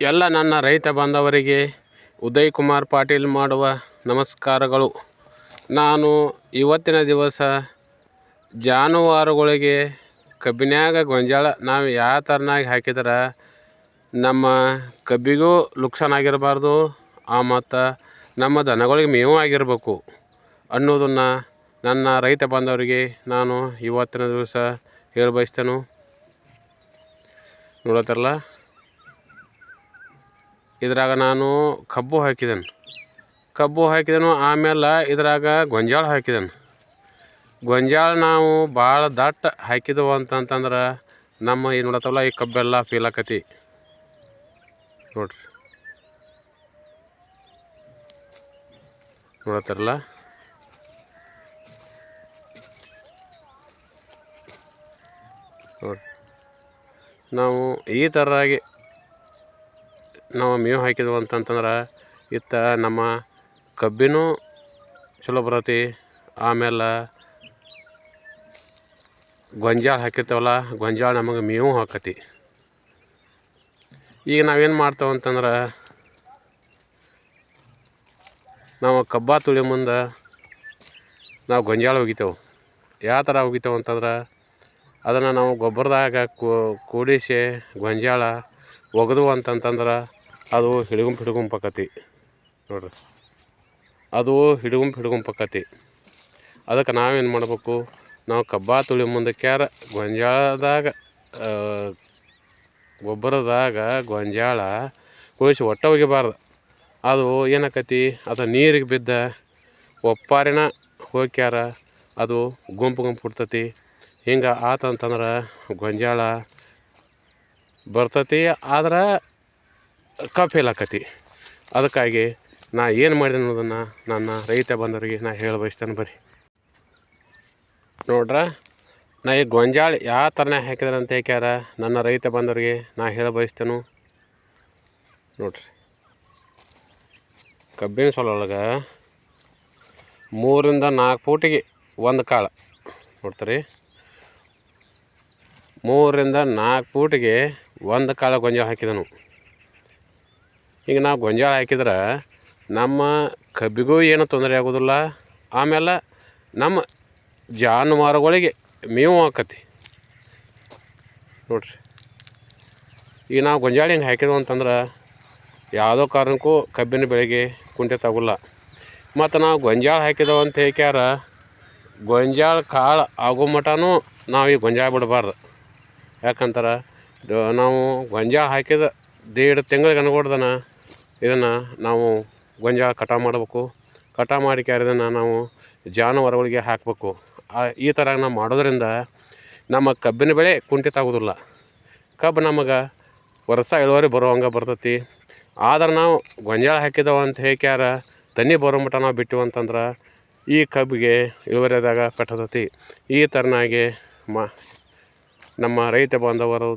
ಎಲ್ಲ ನನ್ನ ರೈತ ಬಾಂಧವರಿಗೆ ಉದಯ್ ಕುಮಾರ್ ಪಾಟೀಲ್ ಮಾಡುವ ನಮಸ್ಕಾರಗಳು. ನಾನು ಇವತ್ತಿನ ದಿವಸ ಜಾನುವಾರುಗಳಿಗೆ ಕಬ್ಬಿನ್ಯಾಗ ಗೊಂಜಾಳ ನಾವು ಯಾವ ಥರನಾಗಿ ಹಾಕಿದ್ರೆ ನಮ್ಮ ಕಬ್ಬಿಗೂ ಆಗಿರಬಾರ್ದು, ಆ ಮತ್ತು ನಮ್ಮ ದನಗಳಿಗೆ ಮೇವು ಆಗಿರಬೇಕು ಅನ್ನೋದನ್ನು ನನ್ನ ರೈತ ಬಾಂಧವರಿಗೆ ನಾನು ಇವತ್ತಿನ ದಿವಸ ಹೇಳಬಯಸ್ತೇನೆ ನೋಡತ್ತಾರಲ್ಲ ಇದ್ರಾಗ ನಾನು ಕಬ್ಬು ಹಾಕಿದೆನು. ಕಬ್ಬು ಹಾಕಿದೆನು, ಆಮೇಲೆ ಇದ್ರಾಗ ಗೊಂಜಾಳ ಹಾಕಿದೆನು. ಗೊಂಜಾಳ ನಾವು ಭಾಳ ದಟ್ಟ ಹಾಕಿದೆವು ಅಂತಂತಂದ್ರೆ ನಮ್ಮ ಏನು ನೋಡತ್ತಲ್ಲ ಈ ಕಬ್ಬೆಲ್ಲ ಫೀಲ್ ಆಕತಿ ನೋಡ್ರಿ. ನೋಡತ್ತಾರಲ್ಲ? ನೋಡ್ರಿ. ನಾವು ಈ ಥರವಾಗಿ ನಾವು ಮೇವು ಹಾಕಿದ್ವು ಅಂತಂತಂದ್ರೆ ಇತ್ತ ನಮ್ಮ ಕಬ್ಬಿನೂ ಚಲೋ ಬರತಿ. ಆಮೇಲೆ ಗೊಂಜಾಳ ಹಾಕಿರ್ತೇವಲ್ಲ, ಗೊಂಜಾಳ ನಮಗೆ ಮೇವು ಹಾಕತಿ. ಈಗ ನಾವೇನು ಮಾಡ್ತೇವೆ ಅಂತಂದ್ರೆ ನಾವು ಕಬ್ಬ ತುಳಿ ಮುಂದೆ ನಾವು ಗೊಂಜಾಳ ಒಗಿತೇವೆ. ಯಾವ ಥರ ಒಗಿತೇವೆ ಅಂತಂದ್ರೆ ಅದನ್ನು ನಾವು ಗೊಬ್ಬರದಾಗ ಕೂಡಿಸಿ ಗೊಂಜಾಳ ಒಗೆದು ಅಂತಂತಂದ್ರೆ ಅದು ಹಿಡಗುಂಪು ಹಿಡಗುಂಪು ಆಕತಿ ನೋಡ್ರಿ. ಅದು ಹಿಡಗುಂಪು ಹಿಡಗುಂಪು ಆಕತಿ ಅದಕ್ಕೆ ನಾವೇನು ಮಾಡಬೇಕು? ನಾವು ಕಬ್ಬಾ ತುಳಿ ಮುಂದಕ್ಯಾರ ಗೊಂಜಾಳದಾಗ ಗೊಬ್ಬರದಾಗ ಗೊಂಜಾಳ ಕುಳಿಸಿ ಒಟ್ಟ ಒಗಿಬಾರ್ದು. ಅದು ಏನಾಕತಿ? ಅದು ನೀರಿಗೆ ಬಿದ್ದ ಒಪ್ಪಾರಿನ ಹೋಗ್ಯಾರ ಅದು ಗುಂಪು ಗುಂಪು ಹುಡ್ತತಿ. ಹಿಂಗೆ ಆತಂತಂದ್ರೆ ಗೊಂಜಾಳ ಬರ್ತತಿ, ಆದ್ರೆ ಕಪ್ ಫೇಲ್ ಆಕತಿ ಅದಕ್ಕಾಗಿ ನಾ ಏನು ಮಾಡಿದೆ ಅನ್ನೋದನ್ನು ನನ್ನ ರೈತ ಬಂದವರಿಗೆ ನಾ ಹೇಳ ಬಯಸ್ತೇನೆ ಬರ್ರಿ ನೋಡ್ರ, ನಾ ಈ ಗೊಂಜಾಳ ಯಾವ ಥರನೇ ಹಾಕಿದ್ರೆ ಅಂತ ನನ್ನ ರೈತ ಬಂದವರಿಗೆ ನಾ ಹೇಳ ಬಯಸ್ತೇನು? ನೋಡ್ರಿ. ಕಬ್ಬಿನ ಸೊಲೊಳಗೆ ಮೂರಿಂದ ನಾಲ್ಕು ಫೂಟಿಗೆ ಒಂದು ಕಾಳು. ನೋಡ್ತೀರಿ. ಮೂರರಿಂದ ನಾಲ್ಕು ಫೂಟಿಗೆ ಒಂದು ಕಾಳು ಗೊಂಜಾಳ ಹಾಕಿದನು. ಈಗ ನಾವು ಗೊಂಜಾಳ ಹಾಕಿದ್ರೆ ನಮ್ಮ ಕಬ್ಬಿಗೂ ಏನು ತೊಂದರೆ ಆಗೋದಿಲ್ಲ. ಆಮೇಲೆ ನಮ್ಮ ಜಾನುವಾರುಗಳಿಗೆ ಮೇವು ಆಕತಿ. ನೋಡ್ರಿ. ಈಗ ನಾವು ಗೊಂಜಾಳ ಹಿಂಗೆ ಹಾಕಿದ್ವು ಅಂತಂದ್ರೆ ಯಾವುದೋ ಕಾರಣಕ್ಕೂ ಕಬ್ಬಿನ ಬೆಳೆಗೆ ಕುಂಠಿತ ಆಗೋಲ್ಲ. ಮತ್ತು ನಾವು ಗೊಂಜಾಳ ಹಾಕಿದೆವು ಅಂತ ಹೇಳ್ಯಾರ ಗೊಂಜಾಳ ಕಾಳು ಆಗೋ ಮಟನೂ ನಾವು ಈಗ ಗೊಂಜಾಳ ಬಿಡಬಾರ್ದು. ಯಾಕಂತಾರೆ ನಾವು ಗೊಂಜಾಳ ಹಾಕಿದ ದೇಡ್ ತಿಂಗಳಿಗೆ ಅನ್ಕೊಡ್ದನ ಇದನ್ನು ನಾವು ಗೊಂಜಾಳ ಕಟಾವು ಮಾಡಬೇಕು. ಕಟಾವು ಮಾಡಿ ಕ್ಯಾರಿದನ್ನು ನಾವು ಜಾನುವಾರುಗಳಿಗೆ ಹಾಕಬೇಕು. ಈ ಥರ ನಾವು ಮಾಡೋದ್ರಿಂದ ನಮ್ಮ ಕಬ್ಬಿನ ಬೆಳೆ ಕುಂಠಿತ ಆಗೋದಿಲ್ಲ. ಕಬ್ಬು ನಮಗೆ ವರ್ಷ ಇಳುವರಿ ಬರೋ ಹಂಗೆ ಬರ್ತೈತಿ. ಆದ್ರೆ ನಾವು ಗೊಂಜಾಳ ಹಾಕಿದವ ಅಂತ ಹೇಳ್ಕ್ಯಾರ ತನ್ನಿ ಬರೋ ಮಟ್ಟ ನಾವು ಬಿಟ್ಟು ಅಂತಂದ್ರೆ ಈ ಕಬ್ಬಿಗೆ ಇಳುವರಿದಾಗ ಕಟ್ಟತತಿ ಈ ಥರನಾಗಿ ಮ, ನಮ್ಮ ರೈತ ಬಾಂಧವರು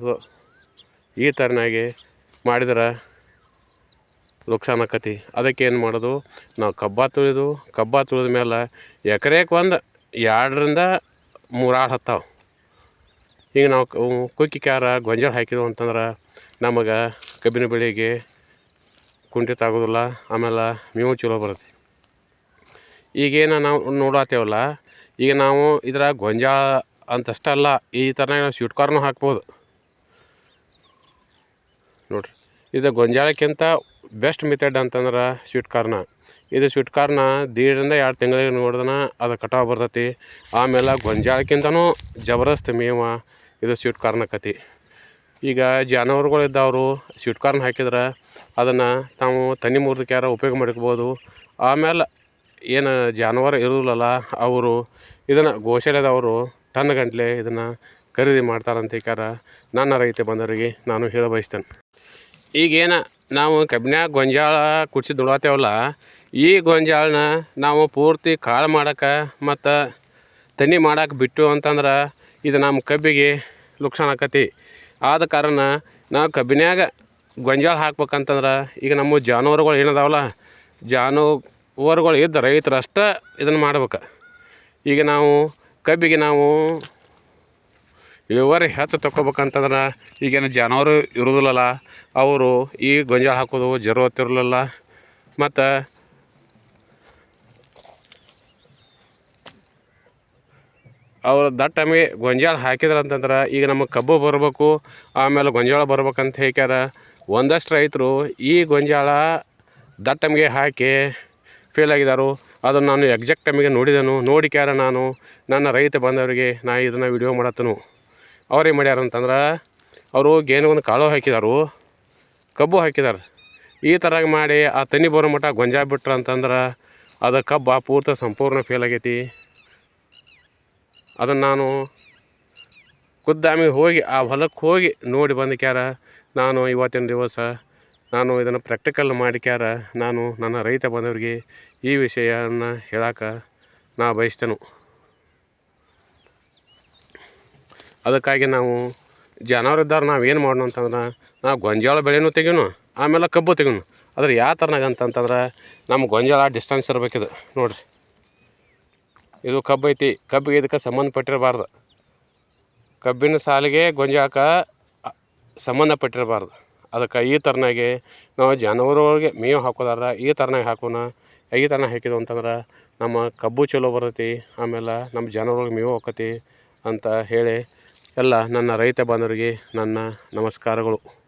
ಈ ಥರನಾಗಿ ಮಾಡಿದ್ರೆ ನುಕ್ಸಾನ್ ಆಕತಿ ಅದಕ್ಕೆ ಏನು ಮಾಡೋದು? ನಾವು ಕಬ್ಬ ತುಳಿದು, ಕಬ್ಬ ತುಳಿದ ಮೇಲೆ ಎಕರೆಗೆ ಒಂದು ಎರಡರಿಂದ ಮೂರು ಆಳು ಹತ್ತಾವೆ. ಈಗ ನಾವು ಕುಕ್ಕಿ ಕ್ಯಾರ, ಗೊಂಜಾಳ ಹಾಕಿದ್ವು ಅಂತಂದ್ರೆ ನಮಗೆ ಕಬ್ಬಿನ ಬೆಳೆಗೆ ಕುಂಠಿತ ಆಗೋದಿಲ್ಲ, ಆಮೇಲೆ ಮೇವು ಚಲೋ ಬರುತ್ತೆ. ಈಗೇನು ನಾವು ನೋಡತ್ತೇವಲ್ಲ ಈಗ ನಾವು ಇದರ ಗೊಂಜಾಳ ಅಂತಷ್ಟೇ ಅಲ್ಲ, ಈ ಥರ ನಾವು ಸ್ವೀಟ್ ಕಾರ್ನು ಹಾಕ್ಬೋದು. ನೋಡಿರಿ, ಇದು ಗೊಂಜಾಳಕ್ಕಿಂತ ಬೆಸ್ಟ್ ಮೆಥಡ್ ಅಂತಂದ್ರೆ ಸ್ವೀಟ್ ಕಾರ್ನ ಇದು ಸ್ವೀಟ್ ಕಾರ್ನ ದೀಡರಿಂದ ಎರಡು ತಿಂಗಳಿಗೆ ನೋಡ್ದನ ಅದು ಕಟಾವು ಬರ್ತೈತಿ. ಆಮೇಲೆ ಗೊಂಜಾಳಕ್ಕಿಂತನೂ ಜಬರ್ದಸ್ತ್ ಮೇವ ಇದು ಸ್ವೀಟ್ ಕಾರ್ನ್ ಆಕತಿ. ಈಗ ಜಾನುವಾರುಗಳಿದ್ದವರು ಸ್ವೀಟ್ ಕಾರ್ನ್ ಹಾಕಿದ್ರೆ ಅದನ್ನು ತಾವು ತನಿ ಮುರಿದಕ್ಯಾರ ಉಪಯೋಗ ಮಾಡ್ಕೋಬೋದು. ಆಮೇಲೆ ಏನು ಜಾನುವಾರು ಇರೋದಿಲ್ಲಲ್ಲ, ಅವರು ಇದನ್ನು ಗೋಶಾಲೆದವರು ಟನ್ ಗಂಟ್ಲೆ ಇದನ್ನು ಖರೀದಿ ಮಾಡ್ತಾರಂತ ಹೇಳ್ಕ್ಯಾರ. ನನ್ನ ರೈತ ಬಂದವರಿಗೆ ನಾನು ಹೇಳ ಬಯಸ್ತೇನೆ ಈಗೇನು ನಾವು ಕಬ್ಬಿನ್ಯಾಗ ಗೊಂಜಾಳ ಕುಡ್ಸಿ ದುಡಾತೇವಲ್ಲ ಈ ಗೊಂಜಾಳನ ನಾವು ಪೂರ್ತಿ ಕಾಳು ಮಾಡಕ್ಕೆ ಮತ್ತು ತನಿ ಮಾಡಕ್ಕೆ ಬಿಟ್ಟು ಅಂತಂದ್ರೆ ಇದು ನಮ್ಮ ಕಬ್ಬಿಗೆ ಲುಕ್ಸಾನ್ ಆಕತಿ. ಆದ ಕಾರಣ ನಾವು ಕಬ್ಬಿನ್ಯಾಗ ಗೊಂಜಾಳ ಹಾಕ್ಬೇಕಂತಂದ್ರೆ ಈಗ ನಮ್ಮ ಜಾನುವಾರುಗಳು ಏನದಾವಲ್ಲ, ಜಾನುವಾರುಗಳು ಇದ್ದ ರೈತರಷ್ಟೇ ಇದನ್ನು ಮಾಡ್ಬೇಕು. ಈಗ ನಾವು ಕಬ್ಬಿಗೆ ನಾವು ಇಳುವರಿ ಹೆಚ್ಚು ತಗೋಬೇಕಂತಂದ್ರೆ ಈಗೇನು ಜಾನುವಾರು ಇರುವುದಿಲ್ಲಲ್ಲ ಅವರು ಈ ಗೊಂಜಾಳ ಹಾಕೋದು ಜರುವತ್ತಿರಲಿಲ್ಲ ಮತ್ತು ಅವರು ದಟ್ಟ ಟೈಮಿಗೆ ಗೊಂಜಾಳ ಹಾಕಿದ್ರೆ ಅಂತಂದ್ರೆ ಈಗ ನಮಗೆ ಕಬ್ಬು ಬರಬೇಕು, ಆಮೇಲೆ ಗೊಂಜಾಳ ಬರ್ಬೇಕಂತ ಹೇಳ್ಯಾರ ಒಂದಷ್ಟು ರೈತರು ಈ ಗೊಂಜಾಳ ದಟ್ಟ ಟೈಮಿಗೆ ಹಾಕಿ ಫೇಲ್ ಆಗಿದ್ದಾರು ಅದನ್ನು ನಾನು ಎಕ್ಸಾಕ್ಟ್ ಟೈಮಿಗೆ ನೋಡಿದೆನು, ನೋಡಿಕ್ಯಾರ ನಾನು. ನನ್ನ ರೈತ ಬಂದವರಿಗೆ ನಾ ಇದನ್ನು ವಿಡಿಯೋ ಮಾಡತ್ತನು. ಅವ್ರೇನು ಮಾಡ್ಯಾರ ಅಂತಂದ್ರೆ, ಅವರು ಗೇನುವನ್ನು ಕಾಳು ಹಾಕಿದಾರು, ಕಬ್ಬು ಹಾಕಿದಾರೆ. ಈ ಥರ ಮಾಡಿ ಆ ತನಿ ಬರೋ ಮಟ್ಟ ಗೊಂಜಾಳ ಬಿಟ್ರೆ ಅಂತಂದ್ರೆ, ಅದು ಕಬ್ಬು ಆ ಪೂರ್ತಿ ಸಂಪೂರ್ಣ ಫೇಲ್ ಆಗೈತಿ. ಅದನ್ನು ನಾನು ಖುದ್ದಾಮಿಗೆ ಹೋಗಿ, ಆ ಹೊಲಕ್ಕೆ ಹೋಗಿ ನೋಡಿ ಬಂದಕ್ಯಾರ ನಾನು ಇವತ್ತಿನ ದಿವಸ ನಾನು ಇದನ್ನು ಪ್ರಾಕ್ಟಿಕಲ್ ಮಾಡಿಕ್ಯಾರ ನಾನು ನನ್ನ ರೈತ ಬಂದವರಿಗೆ ಈ ವಿಷಯವನ್ನು ಹೇಳಕ್ಕೆ ನಾ ಬಯಸ್ತೇನೆ. ಅದಕ್ಕಾಗಿ ನಾವು ಜಾನುವಾರು ಇದ್ದಾರೆ, ನಾವು ಏನು ಮಾಡೋಣ ಅಂತಂದ್ರೆ, ನಾವು ಗೊಂಜಾಳ ಬೆಳೆನೂ ತೆಗೀನು ಆಮೇಲೆ ಕಬ್ಬು ತೆಗೀನು ಆದ್ರೆ ಯಾವ ಥರನಾಗ ಅಂತಂತಂದ್ರೆ ನಮ್ಮ ಗೊಂಜಾಳ ಡಿಸ್ಟೆನ್ಸ್ ಇರಬೇಕಿದು, ನೋಡಿರಿ. ಇದು ಕಬ್ಬು ಐತಿ, ಕಬ್ಬಿಗೆ ಇದಕ್ಕೆ ಸಂಬಂಧಪಟ್ಟಿರಬಾರ್ದು. ಕಬ್ಬಿನ ಸಾಲಿಗೆ ಗೊಂಜಾಳಕ್ಕೆ ಸಂಬಂಧಪಟ್ಟಿರಬಾರ್ದು. ಅದಕ್ಕೆ ಈ ಥರನಾಗೆ ನಾವು ಜಾನುವಾರುಗಳಿಗೆ ಮೇವು ಹಾಕೋದಾರ ಈ ಥರನಾಗಿ ಹಾಕೋಣ, ಈ ಥರನಾಗ ಹಾಕಿದ್ವು ಅಂತಂದ್ರೆ, ನಮ್ಮ ಕಬ್ಬು ಚಲೋ ಬರ್ತೈತಿ, ಆಮೇಲೆ ನಮ್ಮ ಜಾನುವಾರುಗಳಿಗೆ ಮೇವು ಹೋಕತಿ ಅಂತ ಹೇಳಿ ಎಲ್ಲ ನನ್ನ ರೈತ ಬಾಂಧವರಿಗೆ ನನ್ನ ನಮಸ್ಕಾರಗಳು.